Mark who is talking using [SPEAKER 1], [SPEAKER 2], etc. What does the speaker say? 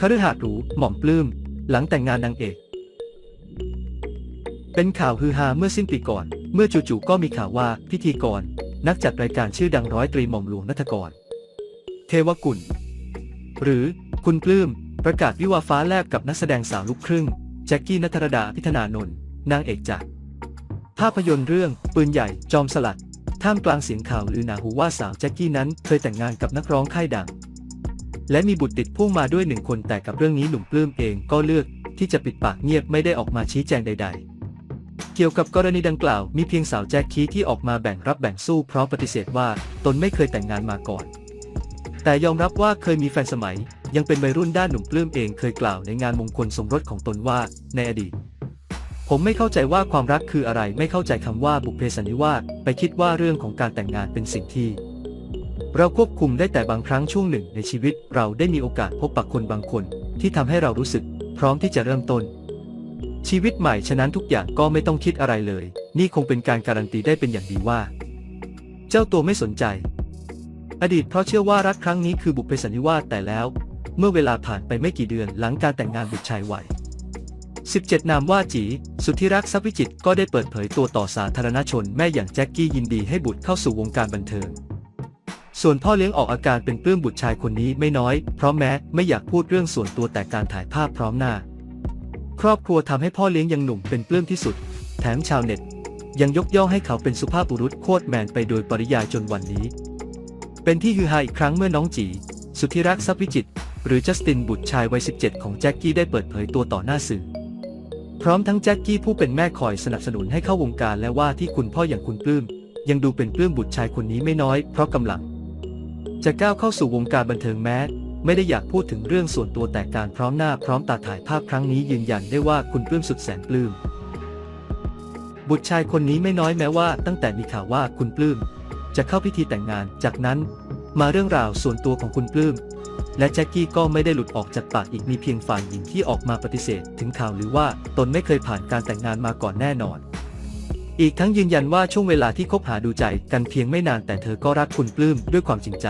[SPEAKER 1] คฤหาสน์หรูหม่อมปลื้ม หลังแต่งงานนางเอก เป็นข่าวฮือฮาเมื่อสิ้นปีก่อน เมื่อจู่ๆก็มีข่าวว่าพิธีกร นักจัดรายการชื่อดังร้อยตรีหม่อมหลวงนัทกร เทวกุล หรือคุณปลื้ม ประกาศวิวาฟ้าแลบกับนักแสดงสาวลูกครึ่ง แจ็คกี้นัทรดาพิธนานนท์นางเอกจากภาพยนตร์เรื่องปืนใหญ่จอมสลัด ท่ามกลางเสียงข่าวลือหนาหูว่าสาวแจ็คกี้นั้นเคยแต่งงานกับนักร้องค่ายดัง และมีบุตรติดพ่วงมาด้วยหนึ่งคนแต่กับเรื่องนี้หนุ่มปลื้มเองก็เลือกที่จะปิดปากเงียบไม่ได้ออกมาชี้แจงใด ๆเกี่ยวกับกรณีดังกล่าวมีเพียงสาวแจ็คกี้ที่ออกมาแบ่งรับแบ่งสู้พร้อมปฏิเสธว่าตนไม่เคยแต่งงานมาก่อน แต่ยอมรับว่าเคยมีแฟนสมัย ยังเป็นวัยรุ่นด้านหนุ่มปลื้มเองเคยกล่าวในงานมงคลสมรสของตนว่า ในอดีต ผมไม่เข้าใจว่าความรักคืออะไรไม่เข้าใจคำว่าบุพเพสันนิวาสไปคิดว่าเรื่องของการแต่งงานเป็นสิ่งที่ เราควบคุมได้แต่บางครั้งช่วงหนึ่งในชีวิต เราได้มีโอกาสพบปะคนบางคน ที่ทำให้เรารู้สึก พร้อมที่จะเริ่มต้น ชีวิตใหม่ฉะนั้นทุกอย่างก็ไม่ต้องคิดอะไรเลย นี่คงเป็นการการันตีได้เป็นอย่างดีว่า เจ้าตัวไม่สนใจ อดีตเพราะเชื่อว่ารักครั้งนี้คือบุพเพสันนิวาสแต่แล้ว เมื่อเวลาผ่านไปไม่กี่เดือนหลังการแต่งงานบุตรชายวัย17 นามว่าจี สุทธิรักษ์ทรัพย์วิจิตก็ได้เปิดเผยตัวต่อสาธารณชนแม่อย่างแจ็คกี้ยินดีให้บุตรเข้าสู่วงการบันเทิง ส่วนพ่อเลี้ยงออกอาการเป็นปลื้มบุตรชายคนนี้ไม่น้อย เพราะแม้ไม่อยากพูดเรื่องส่วนตัวแต่การถ่ายภาพพร้อมหน้า ครอบครัวทำให้พ่อเลี้ยงยังหนุ่มเป็นปลื้มที่สุด แถมชาวเน็ต ยังยกย่องให้เขาเป็นสุภาพบุรุษโคตรแมนไปโดยปริยายจนวันนี้ เป็นที่ฮือฮาอีกครั้งเมื่อน้องจี สุธิรักษ์ทรัพย์วิจิตรหรือจัสตินบุตรชายวัย 17 ของแจ็คกี้ได้เปิดเผยตัวต่อหน้าสื่อ พร้อมทั้งแจ็คกี้ผู้เป็นแม่คอยสนับสนุนให้เข้าวงการและว่าที่คุณพ่ออย่างคุณปลื้มยังดูเป็นปลื้มบุตรชายคนนี้ไม่น้อยเพราะกำลัง จะก้าวเข้าสู่วงการบันเทิงแม้ไม่ได้อยากพูดถึงเรื่องส่วนตัวแต่การพร้อมหน้าพร้อมตาถ่ายภาพครั้งนี้ยืนยันได้ว่าคุณปลื้มสุดแสนปลื้ม บุตรชายคนนี้ไม่น้อยแม้ว่าตั้งแต่มีข่าวว่าคุณปลื้มจะเข้าพิธีแต่งงาน จากนั้นมาเรื่องราวส่วนตัวของคุณปลื้มและแจ็คกี้ก็ไม่ได้หลุดออกจากปากอีกมีเพียงฝ่ายหญิงที่ออกมาปฏิเสธ ถึงข่าวหรือว่าตนไม่เคยผ่านการแต่งงานมาก่อนแน่นอน อีกทั้งยืนยันว่าช่วงเวลาที่คบหาดูใจกันเพียงไม่นานแต่เธอก็รักคุณปลื้มด้วยความจริงใจ